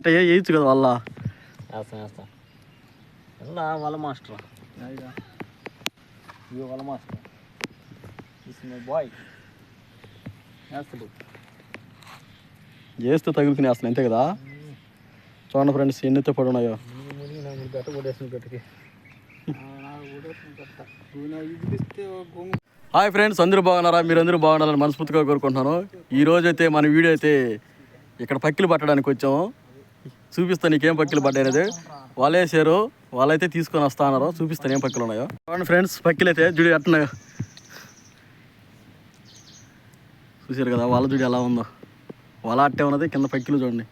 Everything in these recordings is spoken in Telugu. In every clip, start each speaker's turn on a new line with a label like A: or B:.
A: అంటే వేయచ్చు కదా వాళ్ళ?
B: వేస్తాం వేస్తాం. ఎలా వాళ్ళ మాస్టర్? ఇవి వాళ్ళ మాస్టర్. ఇస్ మై బాయ్ వేస్తాడు.
A: చేస్తే తగులుకుని వేస్తాను అంతే కదా? చూడండి ఫ్రెండ్స్ ఎన్నితో పడి ఉన్నాయో. హాయ్ ఫ్రెండ్స్ అందరూ బాగున్నారా? మీరు అందరూ బాగున్నారని మనస్ఫూర్తిగా కోరుకుంటున్నాను. ఈ రోజు అయితే మన వీడియో అయితే ఇక్కడ పక్కిలు పట్టడానికి వచ్చాము. చూపిస్తాను నీకేం పక్కిలు పడ్డాయి వాళ్ళు వేసారు వాళ్ళైతే తీసుకొని వస్తా అన్నారు. చూపిస్తాను ఏం పక్కిలు ఉన్నాయో. చూడండి ఫ్రెండ్స్ పక్కిలు అయితే జుడి అట్టున్నాయో చూసారు కదా వాళ్ళ జుడి ఎలా ఉందో. వాళ్ళ అట్టే ఉన్నది కింద పక్కిలు చూడండి.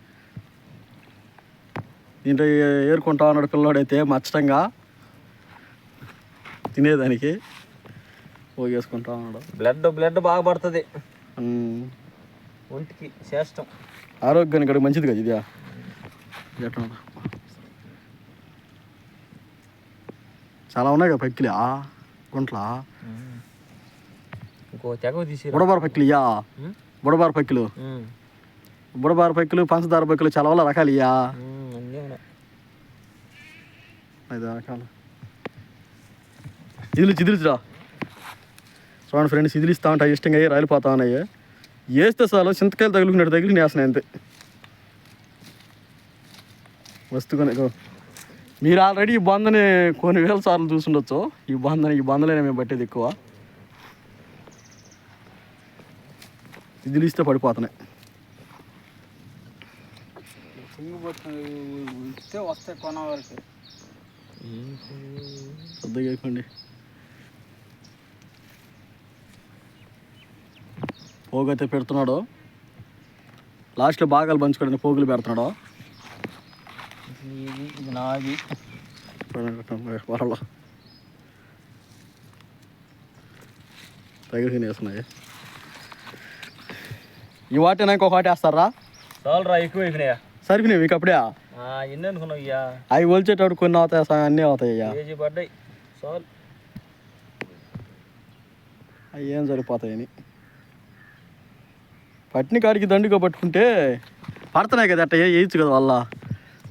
A: దీంట్లో ఏరుకుంటా ఉన్నాడు పిల్లోడైతే మచ్చటంగా. తినేదానికి. పోగేసుకుంటా ఉన్నాడు.
B: బ్లడ్ బ్లడ్ బాగా పడుతుంది. ఒంటికి శ్రేష్టం.
A: ఆరోగ్యానికి మంచిది కదా ఇది? చాలా ఉన్నాయి కదా పక్కిలి? గుంట్ల?
B: ఇంకో తెగ తీసి
A: బుడబార పక్కిలియా? బుడబార పక్కిలు? బుడబార పక్కిలు పంచదార పక్కిలు చాలా వల్ల రకాలు ఇయ్యా ఐదు రకాలు. ఇదిలు చిదిలిచురా చూడండి ఫ్రెండ్స్ ఇదిలు ఇస్తా ఉంటాయి ఇష్టంగా అయ్యి రాలిపోతా ఉన్నాయి. వేస్తే చాలు చింతకాయలు తగులుకున్నట్టు తగిలి నేస్తున్నాయి అంతే. వస్తుకొని ఇగో. మీరు ఆల్రెడీ ఈ బందని కొన్ని వేల సార్లు చూసుండొచ్చు. ఈ బందని ఈ బందలనే మేము పట్టేది ఎక్కువ. ఇస్తే పడిపోతున్నాయి.
B: వస్తాయి కొన వరకు
A: పెద్దగా అయిపోండి పోగు అయితే పెడుతున్నాడు. లాస్ట్లో భాగాలు పంచుకోవడానికి పోగులు పెడుతున్నాడు.
B: ఇది నాది
A: వరలో తగిలి వేస్తున్నాయి. ఈ వాటినా ఇంకొక వాటి వేస్తారా?
B: చాలరా ఎక్కువ అయిపోయినాయా?
A: సరిపోయినాయి మీకు అప్పుడే?
B: ఎన్ని అనుకున్నావు ఇయ్యా?
A: అవి ఒలిచేటప్పుడు కొన్ని అవుతాయి అన్నీ అవుతాయి అయ్యా
B: కేజీ పడ్డాయి. చాలు.
A: అవి ఏం సరిపోతాయని. పట్టిన కాడికి దండుగా పట్టుకుంటే పడుతున్నాయి కదా అట్ట వేయచ్చు కదా వాళ్ళ.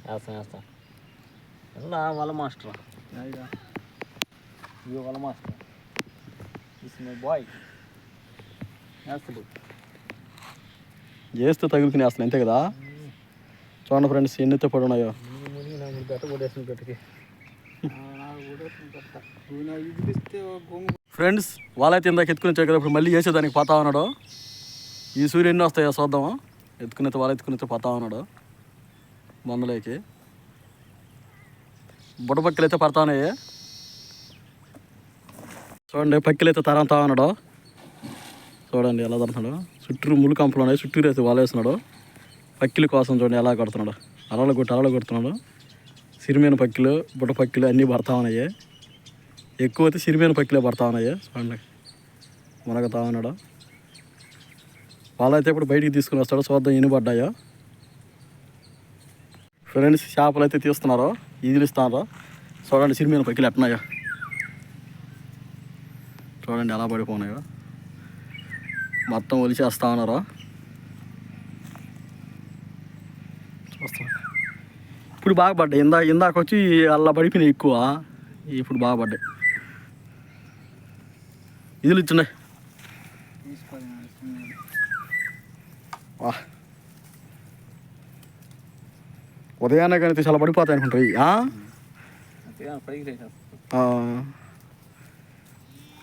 B: వేస్తాం వేస్తాం. ఎలా వాళ్ళ మాస్టర్. ఇవి వాళ్ళ మాస్టర్. ఇస్ మై బాయ్ వేస్తాడు
A: చేస్తే తగులుకుని వేస్తాను అంతే కదా? చూడండి ఫ్రెండ్స్ ఎన్నితో పడి ఉన్నాయో. ఫ్రెండ్స్ వాళ్ళైతే ఇందాక ఎత్తుకుని కదా ఇప్పుడు మళ్ళీ వేసేదానికి పోతా ఉన్నాడు. ఈ సూర్యుడు ఎన్ని వస్తాయో చూద్దాము? ఎత్తుకునేతో వాళ్ళు ఎత్తుకునేతో పోతా ఉన్నాడు. మందులోకి. బుడపక్కలు అయితే పడతానయ్యే చూడండి పక్కలు అయితే తరంతా ఉన్నాడు. చూడండి ఎలా తరుతున్నాడు చుట్టూరు ముళ్ళు కంపలు ఉన్నాయి చుట్టూరు అయితే వాలేస్తున్నాడు పక్కిలు పక్కిల కోసం చూడండి ఎలా కొడుతున్నాడు. అలలు కొట్టి అలలు కొడుతున్నాడు. సిరిమైన పక్కిలు బుట్ట పక్కిలు అన్నీ పడతా ఉన్నాయి. ఎక్కువ అయితే సిరిమైన పక్కిలే పడతా ఉన్నాయి. చూడండి మునగతా ఉన్నాడు. వాళ్ళైతే ఇప్పుడు బయటికి తీసుకుని వస్తాడు. చూద్దాం ఎన్ని పడ్డాయో. ఫ్రెండ్స్ చేపలు అయితే తీస్తున్నారు. ఈదిలిస్తున్నారు చూడండి సిరిమైన పక్కిలు ఎట్టున్నాయో చూడండి ఎలా పడిపోయినాయో. మొత్తం ఒలిచేస్తా ఉన్నారు. చూస్తాం ఇప్పుడు బాగా పడ్డాయి. ఇందా ఇందాక వచ్చి అలా పడిపోయినాయి ఎక్కువ. ఇప్పుడు బాగా పడ్డాయి. ఇదిలు ఇచ్చున్నాయి. వా. ఉదయాన్నే కానీ చాలా పడిపోతాయి అనుకుంటారు. ఆ.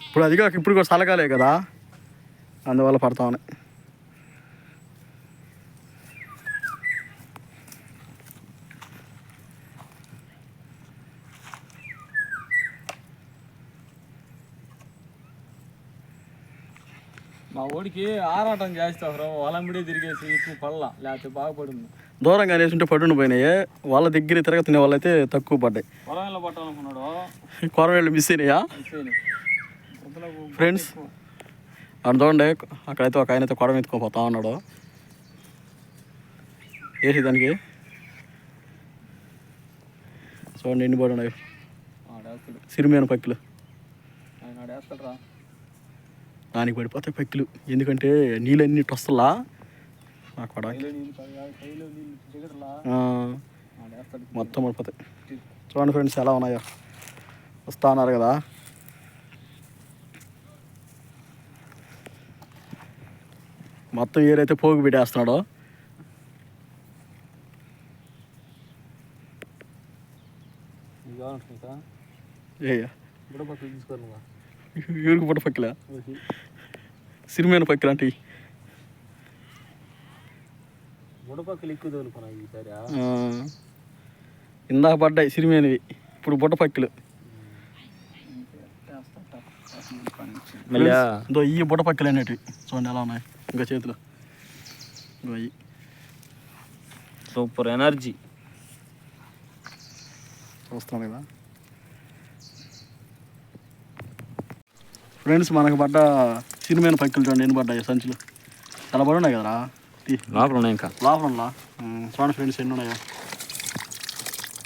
A: ఇప్పుడు అది కాక ఇప్పుడు కూడా చల్లగాలే కదా. అందువల్ల పడతా ఉన్నాయి.
B: మా ఓడికి ఆరాటం చేస్తారు వాళ్ళంబడి తిరిగేసి ఎక్కువ పడలా లేకపోతే బాగుపడింది
A: దూరంగా వేసుంటే పడుండి పోయినాయి. వాళ్ళ దగ్గర తిరగతున్న వాళ్ళైతే తక్కువ పడ్డాయి. కొరవేళ్ళు మిస్ అయినాయా? ఫ్రెండ్స్ అక్కడ చూడండి అక్కడైతే ఒక ఆయన అయితే కొడవ ఎత్తుకొని పోతా ఉన్నాడు. వేసి దానికి? చూడండి ఎన్ని పడి ఉన్నాయి? సిరిమేన పక్కిలు. దానికి పడిపోతాయి పక్కిలు. ఎందుకంటే నీళ్ళన్నీ టొస్తలా? నాకు కూడా మొత్తం పడిపోతాయి. చూడండి ఫ్రెండ్స్ ఎలా ఉన్నాయో. వస్తా అన్నారు కదా. మొత్తం ఏరైతే పోగు పెట్టేస్తున్నాడో. ఎవరికి పుట్ట పక్కల. సిరిమైన పక్కల అంటే
B: బుడపక్కలు ఎక్కువ తోలుకున్నా ఈసారి
A: ఇందాక పడ్డాయి సిరిమైనవి ఇప్పుడు బుట్ట పక్కలు
B: మళ్ళీ
A: ఇదో ఈ బుట్ట పక్కలు అనేటివి. చూడండి ఎలా ఉన్నాయి ఇంకా చేతిలో. ఇగో ఇవి
B: సూపర్ ఎనర్జీ.
A: చూస్తున్నాను కదా. ఫ్రెండ్స్ మనకు పడ్డ సిరిమైన పక్కలు చూడండి ఎన్ని పడ్డాయి సంచులు. చాలా ఉన్నాయి కదరా.
B: లోపల ఉన్నాయి ఇంకా.
A: లోపల? ఉమ్, చూడండి ఫ్రెండ్స్ ఎన్ని ఉన్నాయో.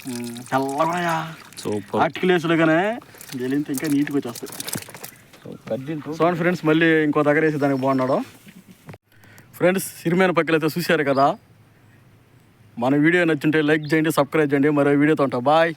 A: ఉమ్, తెల్లగా ఉన్నాయా?
B: సూపర్.
A: ఆర్టికలేసులుగానే గెలింత ఇంకా నీట్గా వచ్చేస్తాయి. చూడండి ఫ్రెండ్స్ మళ్ళీ ఇంకో దగ్గర వేసి దానికి బాగున్నాడు. ఫ్రెండ్స్ సిరిమైన పక్కలు అయితే చూశారు కదా? మన వీడియో నచ్చుంటే లైక్ చేయండి సబ్స్క్రైబ్ చేయండి. మరో వీడియోతో ఉంటా. బాయ్